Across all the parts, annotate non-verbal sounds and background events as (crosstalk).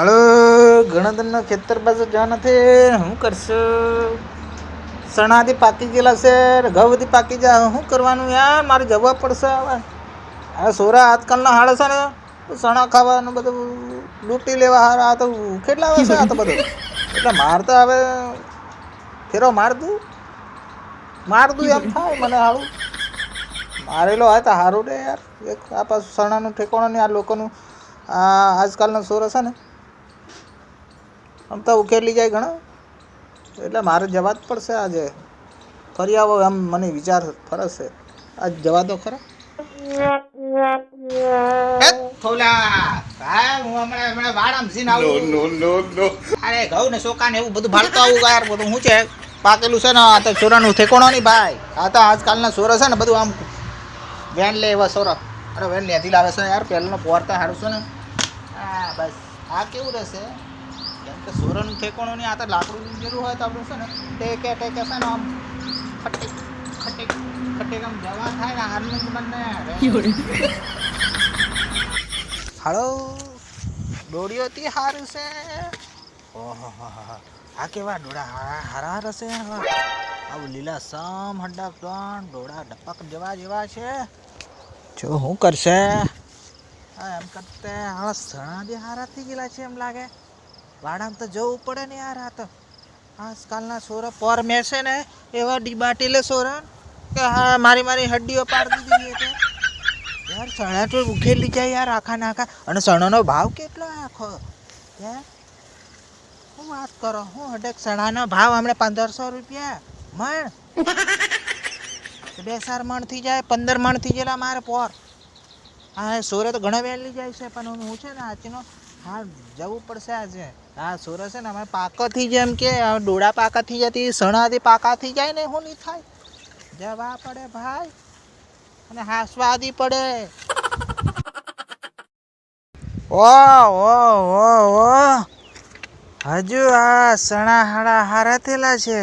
Hello ગણતરના ખેતર પાસે જવા નથી શું કરશો? સણાથી પાકી ગયેલા છે. ઘઉંથી પાકી જાય શું કરવાનું યાર? મારે જવા પડશે હવે. આ સોરા આજકાલના હાડે છે ને સણા ખાવાનું બધું લૂંટી લેવા હાર. આ તો કેટલા આવે છે આ તો બધું. એટલે માર તો હવે ફેરો માર દઉં. માર દઉં એમ થાય મને હારું. મારેલો હોય તો સારું રે યાર. એક આ પાછું સણાનું ઠેકાણું નહીં આ લોકોનું આ આજકાલનો સોરો છે ને આમ તો ઉકેલી જાય ઘણો. એટલે મારે જવા જ પડશે આજે. ફરી આવો એમ મને વિચાર ફરશે છે આજ જવા દો ખરા. પાકેલું છે ને આ તો સોરાનું ઠેકોણો નહીં ભાઈ. આ તો આજકાલના સોરા છે ને બધું આમ વેન લે એવા સોરા. અરે વેન લેતી લાવે છે યાર પહેલાંનો પોરતા સારું છે ને. હા બસ આ કેવું રહેશે? કે સોરાનું ઠેકોણું નહીં આ તો લાકડું જરૂર હોય તો આપણું છે ને ટેકે ટેકે છે ને આમ ખટેક ખટેક ખટેક આમ જવા થાય ને હારનું મને હાલો દોડીઓ હતી હારું છે. ઓહો આ કેવા ડોળા હારા હારા હશે? આવું લીલા સમ હડક ત્રણ ડોળા ડપક જેવા જેવા છે. જો શું કરશે? હા એમ કરતે હા સણા જે હારા થઈ ગયેલા છે એમ લાગે. વાડામાં તો જવું પડે ને યાર આ તો. આજકાલના છોરા પર મેસે ને એવા ડીબાટીલે છોરા કે હા, મારી મારી હડ્ડીઓ પાર દીધી છે યાર ચણા તો ઉખેલી જાય યાર આખા નાખા અને ચણાનો ભાવ કેટલો આખો? હે શું વાત કરો, હું હડેક ચણાનો ભાવ હમણાં પંદરસો રૂપિયા. મણ. બે ચાર મણ થઈ જાય, પંદર મણ થઈ ગયેલા મારે પોર. હા સોરે તો ઘણા વહેલી જાય છે, પણ હું છે ને આજનો હા, જવું પડશે આજે. હા સુરત છે ને અમે પાકોથી જેમ કે ડોળા પાકાથી જતી સણાથી પાકાથી જાય ને શું નહીં થાય. જવા પડે ભાઈ. અને હાસવાદી પડે. ઓ ઓ ઓ ઓ. હજુ આ સણા હાડા હારા થયેલા છે.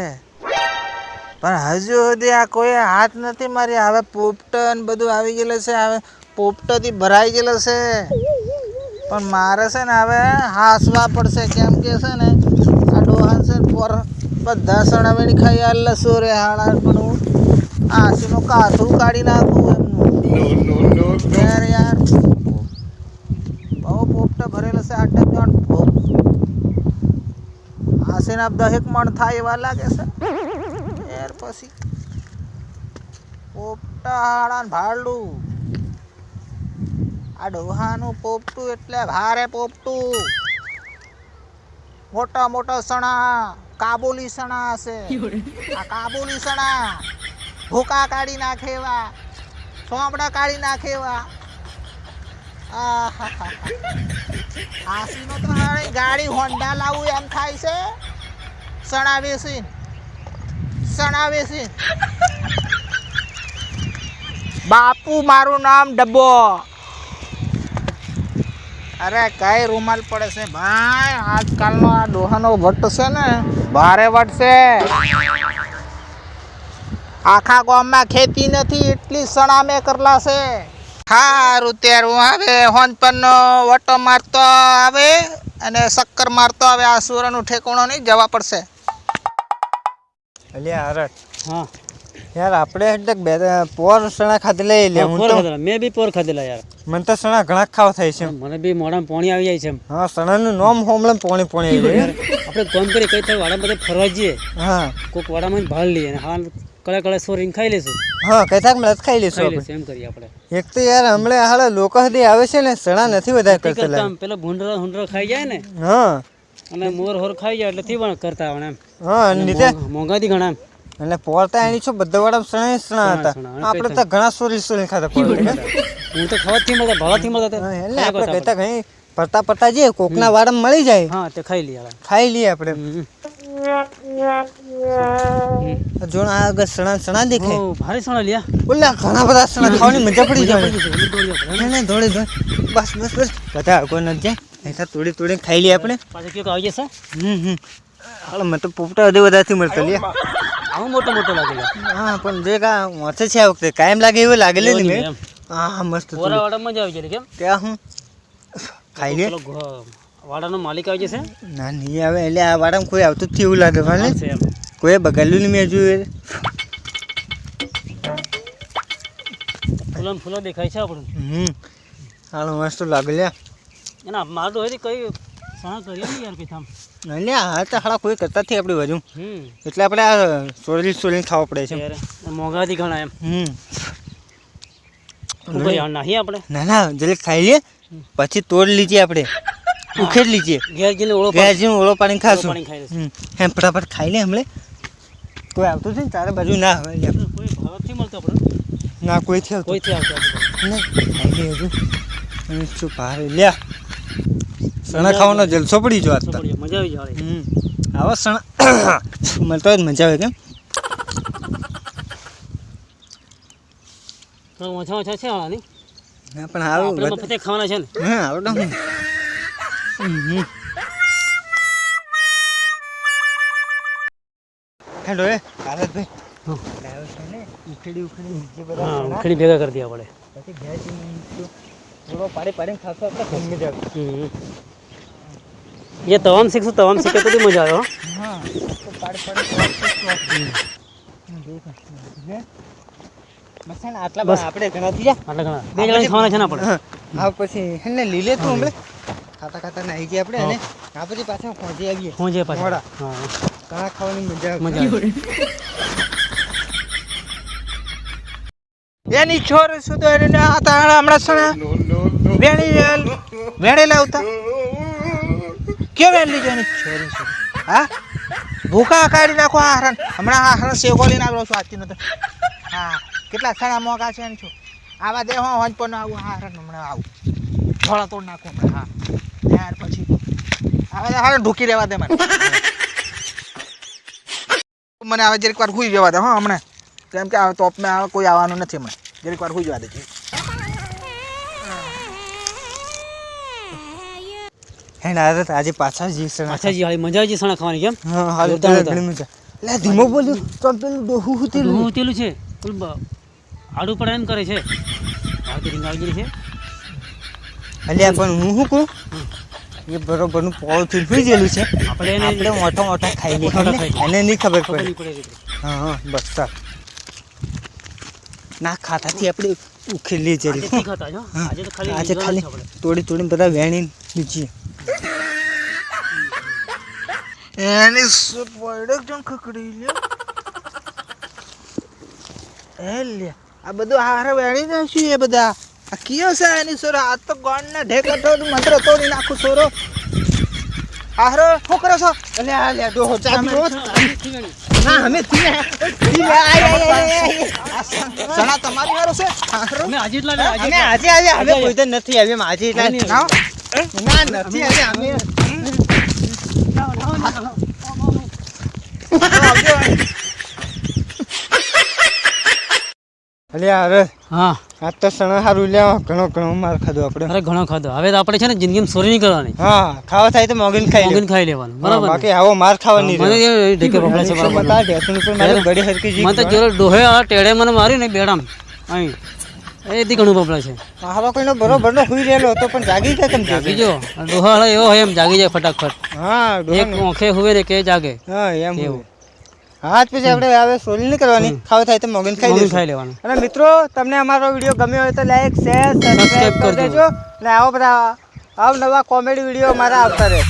પણ હજુ સુધી આ કોઈ હાથ નથી મારી હવે પોપટ બધું આવી ગયેલું છે. હવે પોપટથી ભરાઈ ગયેલો છે. પણ મારે છે ને હવે હાસવા પડશે કેમ કે છે ને આ ડોહાન છે પર બધા સણાવેણી ખાઈ આલે સોરે હાડા પણ હું હાસીનું કાથું કાઢી નાખું એમનું. યાર યાર. બહુ પોપટા ભરેલો છે જણ આસીના દહેક મણ થાય એવા લાગે છે. યાર પછી પોપટા હાડા ભાડલું ભાડું. આ ડોહાનું પોપટું એટલે ભારે પોપટું. મોટા મોટા સણા, કાબુલી સણા હશે. આ કાબુલી સણા ભૂકા કાઢી નાખે એવા સોંપડા કાઢી નાખે એવા. આહાહા. આસીનો તો હવે ગાડી હોન્ડા લાવું એમ થાય છે. સણા વેસી સણા વેસી બાપુ, મારું નામ ડબ્બો. અરે કઈ રૂમાલ પડે છે ભાઈ? આજકાલનો આ ડોહાનો વટ છે ને ભારે વટ છે. આખા ગામમાં ખેતી નથી એટલી સણામે કરલા છે. સારું હું આવે. હોન પરનો વટો મારતો આવે અને શક્કર મારતો આવે. આ સુરનું ઠેકોણો નહીં જવા પડશે. અલ્યા હરટ હા. યાર આપણે એટલે બે પોર સણા ખાધી લઈ લે હું તો ખાધેલા. મેં બી પોર ખાધેલા યાર. મને તો સણા ઘણા ખાવ થાય છે મને બી મોઢામાં પાણી આવી જાય છે હા સણાનું નામ હોમલે પોણી પોણી આવી જાય. આપણે ગમ કરી કઈ થાય વાડા બધે ફરવા જઈએ. હા. કોઈક વાડામાં ભાળ લઈએ અને હાલ કળે કળે સોરીને ખાઈ લઈશું. હા કઈ થાક મળે ખાઈ ખાઈ આપણે. એમ કરીએ આપણે. એક તો યાર હમણાં હાલ લોકો હદી આવે છે ને સણા નથી વધારે કરતા પેલો ભૂંડરા હુંડરા ખાઈ જાય ને? હા. અને મોર હોર ખાઈ જાય એટલે થી પણ કરતા આવડે એમ. હા નીચે મોંઘાથી ઘણા એમ. એટલે પોરતા એની છો બધા વાળા શણા જ સણા હતા. આપણે તો ઘણા સોરી સોરી ખાતા પોર હું તો ખાવાથી મળતા ભાવાથી મળતા. એટલે આપણે કહેતા કઈ પડતા પડતા જઈએ કોકના વાળા મળી જાય. હા તે ખાઈ લઈએ ખાઈ લઈએ આપણે. હમ. જો આ આગળ સણા સણા દેખે. ભારે સણા લ્યા. ઓલા ઘણા બધા સણા ખાવાની મજા પડી જાય. એટલે નહીં દોડી બસ બસ બસ. બધા કોઈ નથી જાય. નહીં તોડી તોડી ખાઈ લઈએ આપણે. પાછા કયો આવી જશે? હમ હમ. હાલ મને તો પોપટા હજી વધારેથી મળતા લે આવું મોટો મોટો લાગેલો. હા પણ જે કા વાંચે છે આ વખતે કાયમ લાગે એવું લાગેલું ને મેં. હા મસ્ત ઓરા વાડા મજા આવી જાય કેમ? ત્યાં હું? ખાઈ લે. વાડાનો માલિક આવી જશે? ના નહીં આવે એટલે આ વાડામાં કોઈ આવતું જ એવું લાગે ભલે. કોઈ બગાડ્યું નહીં મેં જોયું ફૂલો ને ફૂલો દેખાય છે આપણું હમ હાલો મસ્ત લાગે લે એના મારું હોય કઈ ને યાર હા તો હાડા કોઈ કરતા નથી આપણે વધુ એટલે આપણે આ સોળી સોળી ખાવા પડે છે મોંઘાથી ઘણા એમ. હમ. નાહી આપણે? ના ના જલ્દી ખાઈ લઈએ પછી તોડ લીજીએ આપણે. ઉખેડ લીજીએ ઘેર જઈને ઓળો ઘેર જઈને ઓળો પાણી ખાશું. એમ ફટાફટ ખાઈ લે હમણે. કોઈ આવતું છે ને તારે બાજુ ના આવે. કોઈ ભાવ નથી મળતો આપણે. ના કોઈ થી આવતું. કોઈથી આવતો. નહીં ખાઈ લે હજુ. શું ભારે લ્યા. સણા ખાવાનો જલસો પડી જો આજ તો. મજા આવી જાય. આવા સણા (coughs) મને તો મજા આવે કેમ? ઓછા ઓછા છે આની પણ આવું આપણે ખાવાના છે ને. હા આવડો હેલો એ ભારતભાઈ હમ. લાવ્યો છે ને ઉખેડી ઉખેડી નીચે બધા હા ભેગા કરી દઈએ આપણે પછી ઘેર થોડો પાડી પાડીને આપણે એ તવામ શીખશું તવામ શીખે તો મજા આવે હા આટલા બસ. આપણે ઘણા થઈ જાય આટલા ઘણા બે જણા ખાવાના છે ને આપણે હા પછી હેને લીલે તું હમણે. ખાતા ખાતા નાહી ગયા આપણે અને આ પછી પાછા પહોંચી આવીએ. હું પાછા. હા. ઘણા ખાવાની મજા આવે. મજા આવે. એની છોર શું તો એને આ તાણા હમણાં સણા વેણી વેણી લાવતા કે એમ લીધો એની છોર શું હા? ભૂખા કાઢી નાખો આ હરણ. હમણાં આ હરણ સેવો લઈને આવ્યો છું આજથી નથી હા, કેટલા સારા મોગા છે એની છો. આવા દે હું, હંજ પણ આવું, આ હરણ હમણાં આવું. થોડા તોડ નાખો હમણાં, હા. ત્યાર પછી. આવે હા ઢૂકી રહેવા દે મને. મને હવે જરીક વાર હુઈ જવા દે, હા, હમણાં. કેમ કે આ ટોપમાં આવે કોઈ આવવાનું નથી હમણાં. જરીક વાર હુઈ જવા દે છે હેને આ તો આજે પાછા જી સણા પાછા જી હાલી મજા આવી સણા ખાવાની કેમ? હા હાલ મજા લે ધીમો બોલ્યું. તો પેલું ડોહું હુતેલું ડોહું તેલું છે. આડું પડે એમ કરે છે. આવતી રીંગ આવી ગઈ છે. અલ્યા પણ હું શું કહું? એ બરોબરનું પોળથી સુઈ ગયેલું છે. આપણે એને આપણે મોટા મોટા ખાઈ લઈએ. એને નહીં ખબર પડે. હા હા બસ સર ના ખાતાથી આપણે ઉખેલી જઈએ આજે તો ખાલી આજે ખાલી તોડી તોડી બધા વેણી નીચે એની સુટ પડક જણ ખકડી લે એ લે આ બધું હારે વેણી નાખ્યું એ બધા. આ કયો છે એની સોરો? આ તો ગોળના ઢેકટો મંત્ર તોડી નાખું સોરો. હારો છોકરો કરો છો? એટલે આ લે ડોહો ચા અમે પીવો? ઠીક ગણી. હા અમે સણા તમારી હારો છે? હારો. અમે આજે એટલા અમે. આજે આજે અમે કોઈ તો નથી અમે આજે એટલા ના ના નથી આવી અમે અલ્યા અરે હા. આ તો સણા સારું લ્યા ઘણો ઘણો માર ખાધો આપણે. અરે ઘણો ખાધો. હવે તો આપણે છે ને જિંદગીમાં ચોરી નહીં કરવાની. હા ખાવા થાય તો મોગીન ખાઈ ખાઈ લેવાનું બરાબર બાકી આવો માર ખાવાની મને ઢેકે પકડે છે બરાબર બતા ઢેસણ ઉપર મારે ગળી હરકી જી મને તો જોડે ડોહે આ ટેડે મને માર્યું ને બેડામ. અહીં. એથી ઘણું પપડા છે. હાલો કોઈનો બરોબર નો હુઈ રહેલો હતો પણ જાગી જાય કેમ જાગી. જો ડોહા એવો હોય એમ જાગી જાય ફટાફટ હા એક. ઓંખે હુવે રે કે જાગે. હા એમ એવું. આજ પછી આપણે હવે સોલી નહીં કરવાની. ખાવા થાય તો મગન ખાઈ લઈશું ખાઈ લેવાનું. અને મિત્રો તમને અમારો વીડિયો ગમ્યો હોય તો લાઈક શેર સબસ્ક્રાઇબ કરી દેજો. અને આવો બધા આવ નવા કોમેડી વીડિયો મારા આવતા રહે.